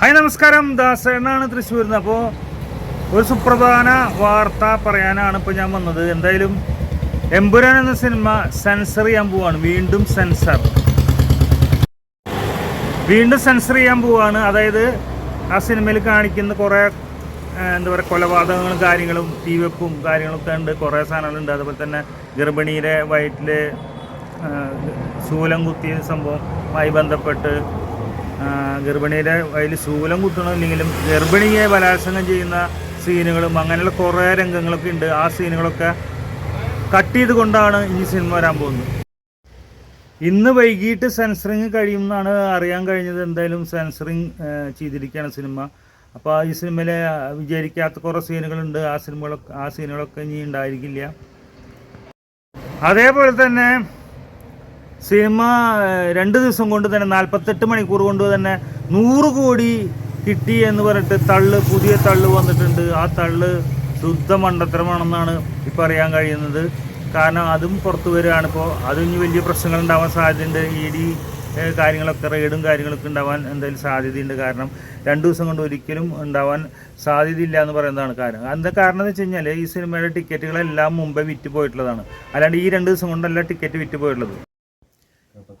Hi നമസ്കാരം. ദാസേനാണ് തൃശ്ശൂരിൽ നിന്ന് അപ്പോൾ ഒരു സുപ്രധാന വാർത്ത പറയാനാണ് ഇപ്പോൾ ഞാൻ വന്നത്. എന്തായാലും എമ്പുരാൻ എന്ന സിനിമ സെൻസർ ചെയ്യാൻ പോവാണ്. വീണ്ടും സെൻസർ. വീണ്ടും സെൻസർ ചെയ്യാൻ പോവാണ്. അതായത് ആ സിനിമയിൽ കാണിക്കുന്ന കുറേ എന്താ പറയുക കൊലപാതകങ്ങളും കാര്യങ്ങളും തീവെപ്പും കാര്യങ്ങളൊക്കെ ഉണ്ട്. കുറേ സാധനങ്ങളുണ്ട്. അതുപോലെ തന്നെ ഗർഭിണിയിലെ വയറ്റിൽ ശൂലം കുത്തിയ സംഭവമായി ബന്ധപ്പെട്ട് ഗർഭിണിയുടെ അതിൽ ശൂലം കുത്തണമില്ലെങ്കിലും ഗർഭിണിയെ ബലാത്സംഗം ചെയ്യുന്ന സീനുകളും അങ്ങനെയുള്ള കുറേ രംഗങ്ങളൊക്കെ ഉണ്ട്. ആ സീനുകളൊക്കെ കട്ട് ചെയ്തുകൊണ്ടാണ് ഈ സിനിമ വരാൻ പോകുന്നത്. ഇന്ന് വൈകിട്ട് സെൻസറിങ് കഴിയുമെന്നാണ് അറിയാൻ കഴിഞ്ഞത്. എന്തായാലും സെൻസറിങ് ചെയ്തിരിക്കുകയാണ് സിനിമ. അപ്പോൾ ഈ സിനിമയിലെ വിചാരിക്കാത്ത കുറേ സീനുകളുണ്ട്. ആ സിനിമകളൊക്കെ ആ സീനുകളൊക്കെ ഇനി ഉണ്ടായിരിക്കില്ല. അതേപോലെ തന്നെ സിനിമ രണ്ട് ദിവസം കൊണ്ട് തന്നെ നാൽപ്പത്തെട്ട് മണിക്കൂർ കൊണ്ട് തന്നെ നൂറ് കോടി കിട്ടി എന്ന് പറഞ്ഞിട്ട് തള്ള് പുതിയ തള്ള് വന്നിട്ടുണ്ട്. ആ തള്ള് ശുദ്ധ മണ്ടത്തരമാണെന്നാണ് ഇപ്പോൾ അറിയാൻ കഴിയുന്നത്. കാരണം അതും പുറത്തു വരികയാണ്. ഇപ്പോൾ അതും ഇനി വലിയ പ്രശ്നങ്ങൾ ഉണ്ടാവാൻ സാധ്യതയുണ്ട്. ഇ ഡി കാര്യങ്ങളൊക്കെ റെയ്ഡും കാര്യങ്ങളൊക്കെ ഉണ്ടാവാൻ എന്തായാലും സാധ്യതയുണ്ട്. കാരണം രണ്ട് ദിവസം കൊണ്ട് ഒരിക്കലും ഉണ്ടാവാൻ സാധ്യതയില്ല എന്ന് പറയുന്നതാണ് കാരണം. എന്താ കാരണം എന്ന് വെച്ച് കഴിഞ്ഞാൽ ഈ സിനിമയുടെ ടിക്കറ്റുകളെല്ലാം മുമ്പേ വിറ്റ് പോയിട്ടുള്ളതാണ്. അല്ലാണ്ട് ഈ രണ്ട് ദിവസം കൊണ്ടല്ല ടിക്കറ്റ് വിറ്റ് പോയിട്ടുള്ളത്.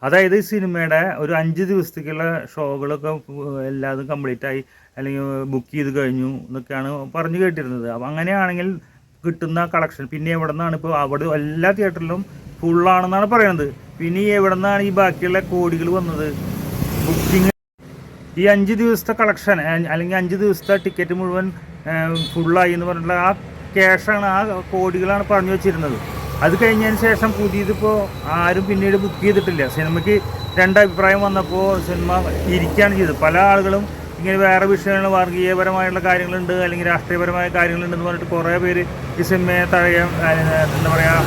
അതായത് ഈ സിനിമയുടെ ഒരു അഞ്ച് ദിവസത്തേക്കുള്ള ഷോകളൊക്കെ എല്ലാതും കംപ്ലീറ്റ് ആയി അല്ലെങ്കിൽ ബുക്ക് ചെയ്ത് കഴിഞ്ഞു എന്നൊക്കെയാണ് പറഞ്ഞു കേട്ടിരുന്നത്. അപ്പം അങ്ങനെയാണെങ്കിൽ കിട്ടുന്ന കളക്ഷൻ പിന്നെ എവിടെ നിന്നാണ് ഇപ്പോൾ അവിടെ എല്ലാ തിയേറ്ററിലും ഫുള്ളാണെന്നാണ് പറയുന്നത് പിന്നെ എവിടെ നിന്നാണ് ഈ ബാക്കിയുള്ള കോടികൾ വന്നത്? ബുക്കിംഗ് ഈ അഞ്ച് ദിവസത്തെ കളക്ഷൻ അല്ലെങ്കിൽ അഞ്ച് ദിവസത്തെ ടിക്കറ്റ് മുഴുവൻ ഫുള്ളായി എന്ന് പറഞ്ഞിട്ടുള്ള ആ ക്യാഷാണ് ആ കോടികളാണ് പറഞ്ഞു വെച്ചിരുന്നത്. അത് കഴിഞ്ഞതിന് ശേഷം പുതിയതിപ്പോൾ ആരും പിന്നീട് ബുക്ക് ചെയ്തിട്ടില്ല. സിനിമയ്ക്ക് രണ്ടഭിപ്രായം വന്നപ്പോൾ സിനിമ ഇരിക്കുകയാണ് ചെയ്തത്. പല ആളുകളും ഇങ്ങനെ വേറെ വിഷയങ്ങൾ വർഗീയപരമായിട്ടുള്ള കാര്യങ്ങളുണ്ട് അല്ലെങ്കിൽ രാഷ്ട്രീയപരമായ കാര്യങ്ങളുണ്ടെന്ന് പറഞ്ഞിട്ട് കുറേ പേര് ഈ സിനിമയെ തഴയാൻ എന്താ പറയുക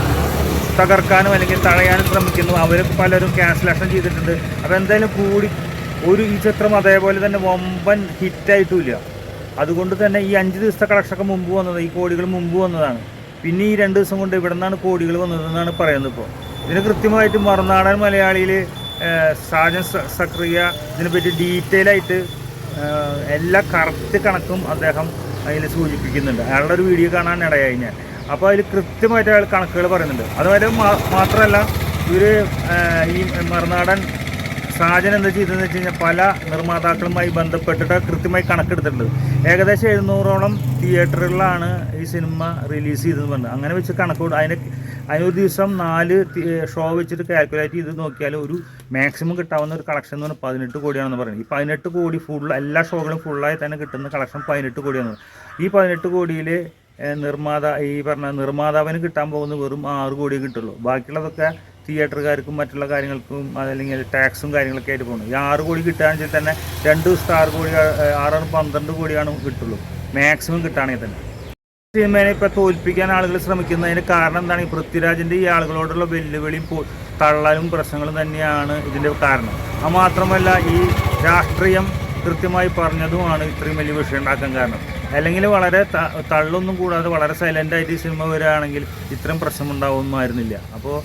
തകർക്കാനും അല്ലെങ്കിൽ തഴയാനും ശ്രമിക്കുന്നു. അവർ പലരും ക്യാൻസലേഷൻ ചെയ്തിട്ടുണ്ട്. അപ്പോൾ എന്തായാലും കൂടി ഒരു ഈ ചിത്രം അതേപോലെ തന്നെ വമ്പൻ ഹിറ്റായിട്ടുമില്ല അതുകൊണ്ട് തന്നെ ഈ അഞ്ച് ദിവസത്തെ കളക്ഷനൊക്കെ മുമ്പ് വന്നത് ഈ കോടികൾ മുമ്പ് വന്നതാണ്. പിന്നെ ഈ രണ്ട് ദിവസം കൊണ്ട് ഇവിടെ നിന്നാണ് കോടികൾ വന്നതെന്നാണ് പറയുന്നത് ഇപ്പോൾ ഇതിന് കൃത്യമായിട്ട് മറുനാടൻ മലയാളിയിൽ സാജൻ സക്രിയ ഇതിനെപ്പറ്റി ഡീറ്റെയിൽ ആയിട്ട് എല്ലാ കറക്റ്റ് കണക്കും അദ്ദേഹം അതിൽ സൂചിപ്പിക്കുന്നുണ്ട്. അയാളുടെ ഒരു വീഡിയോ കാണാൻ ഇടയായി ഞാൻ. അപ്പോൾ അതിൽ കൃത്യമായിട്ട് അയാൾ കണക്കുകൾ പറയുന്നുണ്ട്. അതുപോലെ മാത്രമല്ല ഇവർ ഈ മറുനാടൻ സാജൻ എന്താ ചെയ്തതെന്ന് വെച്ച് കഴിഞ്ഞാൽ പല നിർമ്മാതാക്കളുമായി ബന്ധപ്പെട്ടിട്ട് കൃത്യമായി കണക്കെടുത്തിട്ടുണ്ട്. ഏകദേശം എഴുന്നൂറോളം തിയേറ്ററുകളിലാണ് ഈ സിനിമ റിലീസ് ചെയ്തതെന്ന് പറഞ്ഞത്. അങ്ങനെ വെച്ച് കണക്ക് അതിന് അതിനൊരു ദിവസം നാല് ഷോ വെച്ചിട്ട് കാൽക്കുലേറ്റ് ചെയ്ത് നോക്കിയാൽ ഒരു മാക്സിമം കിട്ടാവുന്ന ഒരു കളക്ഷൻ എന്ന് പറഞ്ഞാൽ പതിനെട്ട് കോടിയാണെന്ന് പറയുന്നത്. ഈ പതിനെട്ട് കോടി ഫുൾ എല്ലാ ഷോകളും ഫുള്ളായി തന്നെ കിട്ടുന്ന കളക്ഷൻ പതിനെട്ട് കോടിയാണ് ഈ പതിനെട്ട് കോടിയിൽ നിർമ്മാത ഈ പറഞ്ഞ നിർമ്മാതാവിന് കിട്ടാൻ പോകുന്ന വെറും ആറ് കോടിയേ കിട്ടുള്ളൂ. ബാക്കിയുള്ളതൊക്കെ തിയേറ്ററുകാർക്കും മറ്റുള്ള കാര്യങ്ങൾക്കും അതല്ലെങ്കിൽ ടാക്സും കാര്യങ്ങളൊക്കെ ആയിട്ട് പോകുന്നു. ഈ ആറ് കോടി കിട്ടുകയാണെന്ന് വെച്ചാൽ തന്നെ രണ്ട് ദിവസത്തെ ആറ് കോടി ആറാറ് പന്ത്രണ്ട് കോടിയാണ് കിട്ടുള്ളൂ. മാക്സിമം കിട്ടുകയാണെങ്കിൽ തന്നെ. സിനിമേനെ ഇപ്പോൾ തോൽപ്പിക്കാൻ ആളുകൾ ശ്രമിക്കുന്നതിന് കാരണം എന്താണ്? ഈ പൃഥ്വിരാജിന്റെ ഈ ആളുകളോടുള്ള വെല്ലുവിളിയും തള്ളലും പ്രശ്നങ്ങളും തന്നെയാണ് ഇതിന്റെ കാരണം. അത് മാത്രമല്ല ഈ രാഷ്ട്രീയം കൃത്യമായി പറഞ്ഞതുമാണ് ഇത്രയും വലിയ വിഷയം ഉണ്ടാക്കാൻ കാരണം. അല്ലെങ്കിൽ വളരെ തള്ളൊന്നും കൂടാതെ വളരെ സൈലന്റായിട്ട് ഈ സിനിമ വരികയാണെങ്കിൽ ഇത്രയും പ്രശ്നമുണ്ടാവുമായിരുന്നില്ല. അപ്പോൾ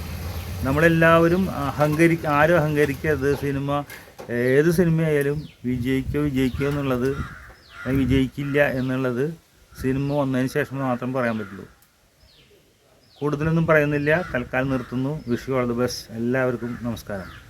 നമ്മളെല്ലാവരും അഹങ്കരി ആരും അഹങ്കരിക്കരുത്. സിനിമ ഏത് സിനിമയായാലും വിജയിക്കോ വിജയിക്കോ എന്നുള്ളത് വിജയിക്കില്ല എന്നുള്ളത് സിനിമ വന്നതിന് ശേഷം മാത്രം പറയാൻ പറ്റുള്ളൂ. കൂടുതലൊന്നും പറയുന്നില്ല. തൽക്കാലം നിർത്തുന്നു. Wish all the best. എല്ലാവർക്കും നമസ്കാരം.